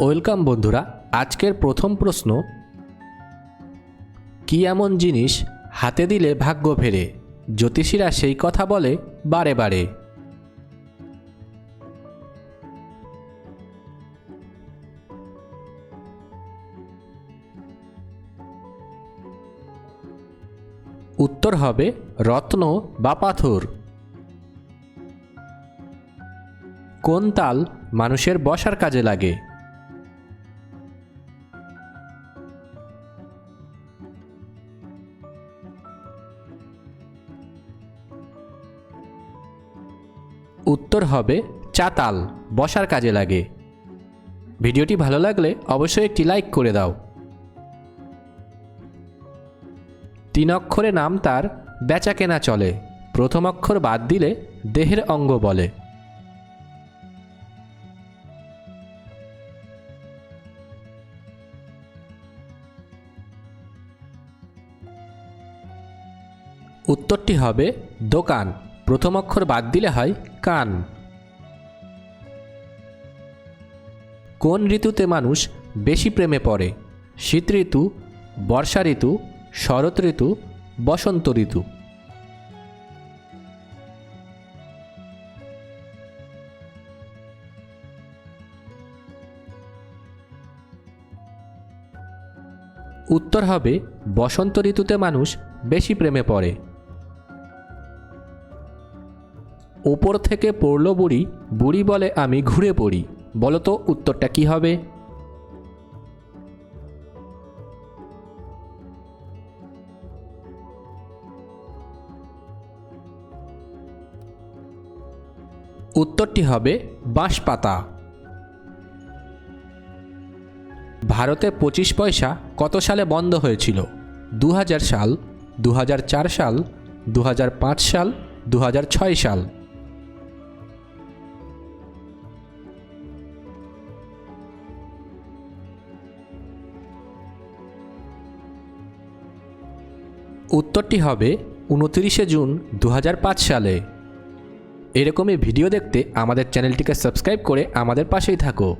Welcome বন্ধুরা, আজকের প্রথম প্রশ্ন, কি এমন জিনিস হাতে দিলে ভাগ্য ফেরে? জ্যোতিষীরা সেই কথা বলে বারে বারে। উত্তর হবে রত্ন বা পাথর। কোন তাল মানুষের বসার কাজে লাগে? উত্তর হবে চাতাল, বসার কাজে লাগে। ভিডিওটি ভালো লাগলে অবশ্যই একটি লাইক করে দাও। তিন অক্ষরে নাম তার, বেচা কেনা চলে। প্রথম অক্ষর বাদ দিলে দেহের অঙ্গ বলে। উত্তরটি হবে দোকান। প্রথম অক্ষর বাদ দিলে হয় কান। কোন ঋতুতে মানুষ বেশি প্রেমে পড়ে? শীত ঋতু, বর্ষা ঋতু, শরৎ ঋতু, বসন্ত ঋতু। উত্তর হবে, বসন্ত ঋতুতে মানুষ বেশি প্রেমে পড়ে। ওপর থেকে পড়ল বুড়ি বুড়ি বলে, আমি ঘুরে পড়ি। বলতো উত্তরটা কি হবে? উত্তরটি হবে, বাঁশপাতা। ভারতে পঁচিশ পয়সা কত সালে বন্ধ হয়েছিল? দু হাজার সাল দু হাজার চার সাল দু হাজার পাঁচ সাল দু হাজার ছয় সাল। উত্তরটি হবে উনতিরিশে জুন দু হাজার পাঁচ সালে। এরকমই ভিডিও দেখতে আমাদের চ্যানেলটিকে সাবস্ক্রাইব করে আমাদের পাশেই থাকো।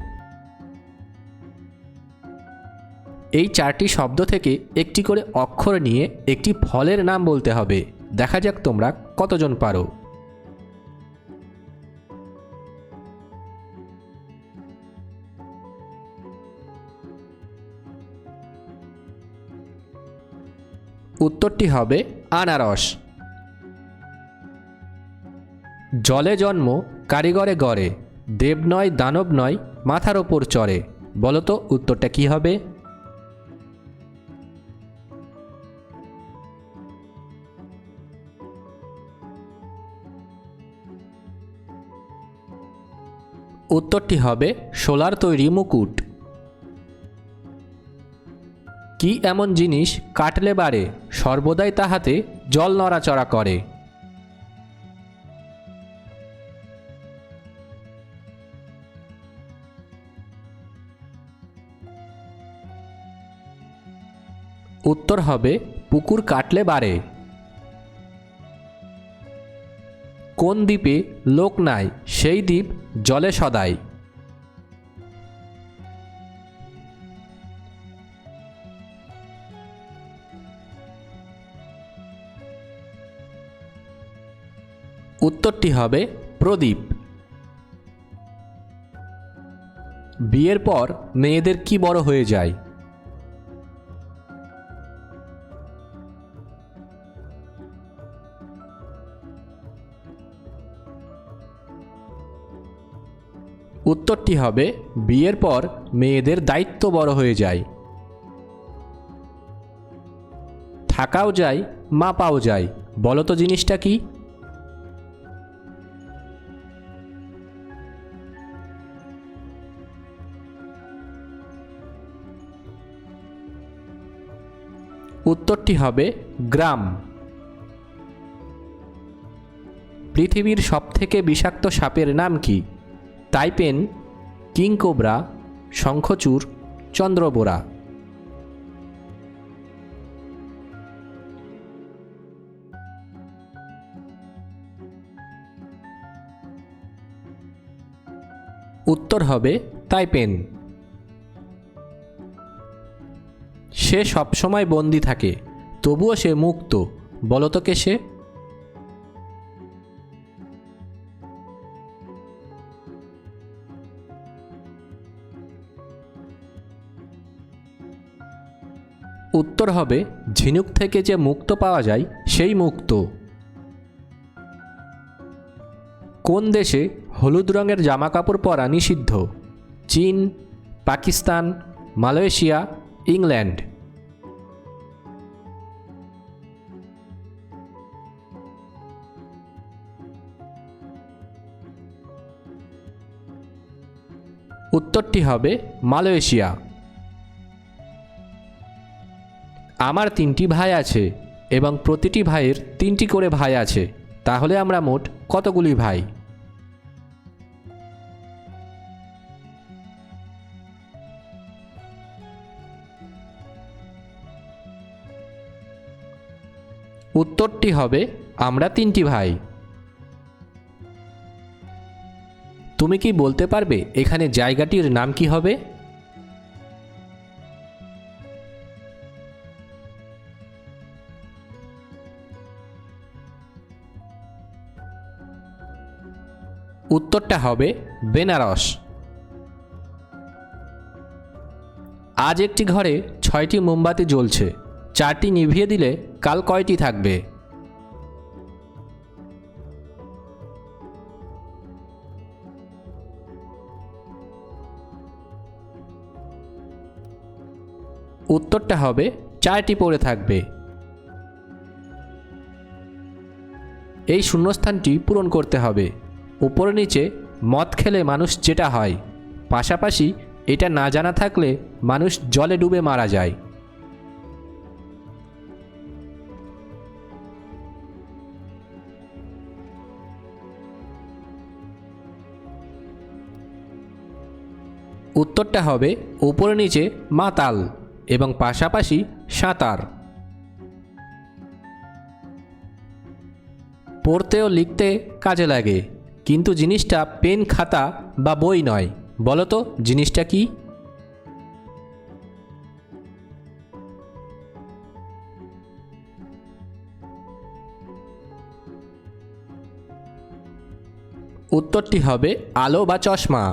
এই চারটি শব্দ থেকে একটি করে অক্ষর নিয়ে একটি ফলের নাম বলতে হবে। দেখা যাক তোমরা কতজন পারো। উত্তরটি হবে আনারস। জলে জন্ম, কারিগরে গড়ে, দেব নয়, দানব নয়, মাথার ওপর চড়ে। বলো তো, উত্তরটা কি হবে? উত্তরটি হবে, সোলার তৈরি মুকুট। কি এমন জিনিস কাটলে বাড়ে, সর্বদাই তাহাতে জল নড়াচড়া করে। উত্তর হবে, পুকুর কাটলে বাড়ে। কোন দ্বীপে লোক নাই, সেই দ্বীপ জলে সদাই। উত্তরটি হবে প্রদীপ। বিয়ের পর মেয়েদের কি বড় হয়ে যায়? উত্তরটি হবে বিয়ের পর মেয়েদের দায়িত্ব বড় হয়ে যায়। থাকাও যায়, মাপাও যায়। বলো তো জিনিসটা কি? উত্তরটি হবে গ্রাম। পৃথিবীর সবথেকে বিষাক্ত সাপের নাম কি? টাইপেন কিংকোবরা শঙ্খচূড়, চন্দ্রবোরা। উত্তর হবে তাইপেন। সে সবসময় বন্দি থাকে, তবুও সে মুক্ত। বলতো কে সে? উত্তর হবে, ঝিনুক থেকে যে মুক্ত পাওয়া যায়, সেই মুক্ত। কোন দেশে হলুদ রঙের জামা কাপড় পরা নিষিদ্ধ? চীন, পাকিস্তান, মালয়েশিয়া ইংল্যান্ড উত্তরটি হবে মালয়েশিয়া। আমার তিনটি ভাই আছে এবং প্রতিটি ভাইয়ের তিনটি করে ভাই আছে। তাহলে আমরা মোট কতগুলি ভাই? উত্তরটি হবে, আমরা তিনটি ভাই। তুমি কি বলতে পারবে এখানে জায়গাটির নাম কি হবে? উত্তরটা হবে, বেনারস। আজ একটি ঘরে ছয়টি মোমবাতি জ্বলছে। চারটি নিভিয়ে দিলে কাল কয়টি থাকবে? উত্তরটা হবে, চারটি পড়ে থাকবে। এই শূন্যস্থানটি পূরণ করতে হবে। উপরে নিচে মদ খেলে মানুষ যেটা হয়। পাশাপাশি এটা না জানা থাকলে মানুষ জলে ডুবে মারা যায়। উত্তরটা হবে উপরে নিচে মাতাল এবং পাশাপাশি সাঁতার। পড়তে ও লিখতে কাজে লাগে, কিন্তু জিনিসটা পেন, খাতা বা বই নয়। বলো তো, জিনিসটা কি? উত্তরটি হবে আলো বা চশমা।